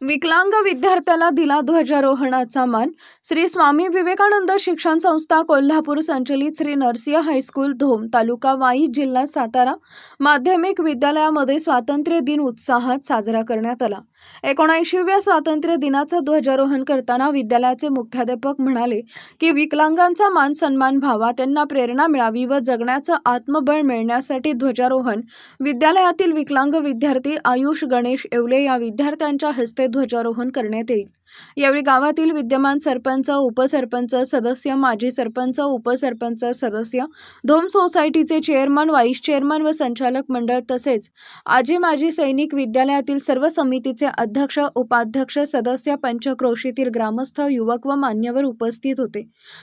विकलांग विद्यार्थ्याला दिला ध्वजारोहणाचा मान. श्री स्वामी विवेकानंद शिक्षण संस्था कोल्हापूर संचलित श्री नरसिंह हायस्कूल धोम तालुका वाई जिल्हा सातारा. माध्यमिक विद्यालयामध्ये स्वातंत्र्य दिन उत्साहात साजरा करण्यात आला. एकोणऐंशीव्या स्वातंत्र्य दिनाचं ध्वजारोहण करताना विद्यालयाचे मुख्याध्यापक म्हणाले की विकलांगांचा मान सन्मान व्हावा त्यांना प्रेरणा मिळावी व जगण्याचं आत्मबळ मिळण्यासाठी ध्वजारोहण. विद्यालयातील विकलांग विद्यार्थी आयुष गणेश येवले या विद्यार्थ्यांच्या हस्ते ध्वजारोहण करण्यात येईल. यावेळी गावातील विद्यमान सरपंच उपसरपंच सदस्य माजी सरपंच उपसरपंच सदस्य धोम सोसायटीचे चेअरमन व्हाईस चेअरमन व संचालक मंडळ तसेच आजी माजी सैनिक विद्यालयातील सर्व समितीचे अध्यक्ष उपाध्यक्ष सदस्य पंचक्रोशीतील ग्रामस्थ युवक व मान्यवर उपस्थित होते.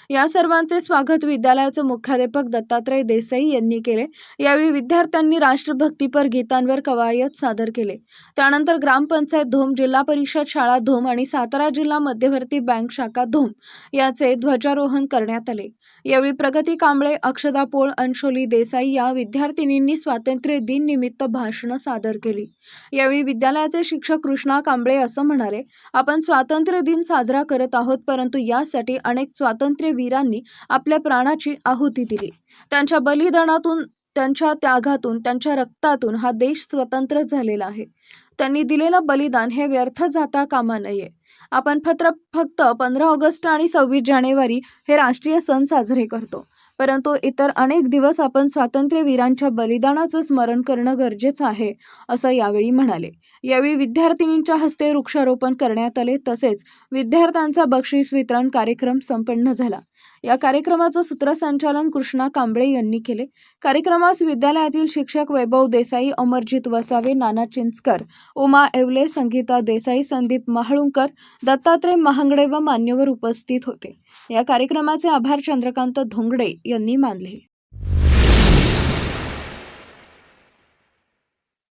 या सर्वांचे स्वागत विद्यालयाचे मुख्याध्यापक दत्तात्रय देसाई यांनी केले. यावेळी विद्यार्थ्यांनी राष्ट्रभक्तीपर गीतांवर कवायत सादर केले. त्यानंतर ग्रामपंचायत धोम जिल्हा परिषद शाळा धोम आणि सातारा जिल्हा मध्यवर्ती बँक शाखा धूम याचे ध्वजारोहण करण्यात आले. यावेळी प्रगती कांबळे अक्षदा पोळ अंशोली देसाई या विद्यार्थिनींनी स्वातंत्र्य दिन निमित्त भाषणं सादर केली. यावेळी विद्यालयाचे शिक्षक कृष्णा कांबळे असं म्हणाले आपण स्वातंत्र्य दिन साजरा करत आहोत परंतु यासाठी अनेक स्वातंत्र्यवीरांनी आपल्या प्राणाची आहुती दिली. त्यांच्या बलिदानातून त्यांच्या त्यागातून त्यांच्या रक्तातून हा देश स्वतंत्र झालेला आहे. त्यांनी दिलेलं बलिदान हे व्यर्थ जाता कामा नये. आपण फत्र फक्त पंधरा ऑगस्ट आणि सव्वीस जानेवारी हे राष्ट्रीय सण साजरे करतो. परंतु इतर अनेक दिवस आपण स्वातंत्र्यवीरांच्या बलिदानाचं स्मरण करणं गरजेचं आहे असं यावेळी म्हणाले. यावेळी विद्यार्थिनींच्या हस्ते वृक्षारोपण करण्यात आले तसेच विद्यार्थ्यांचा बक्षीस वितरण कार्यक्रम संपन्न झाला. या कार्यक्रमाचं सूत्रसंचालन कृष्णा कांबळे यांनी केले. कार्यक्रमास विद्यालयातील शिक्षक वैभव देसाई अमरजित वसावे नाना चिंचकर उमा एवले संगीता देसाई संदीप महाळुंकर दत्तात्रय महांगडे व मान्यवर उपस्थित होते. या कार्यक्रमाचे आभार चंद्रकांत धोंगडे यांनी मानले.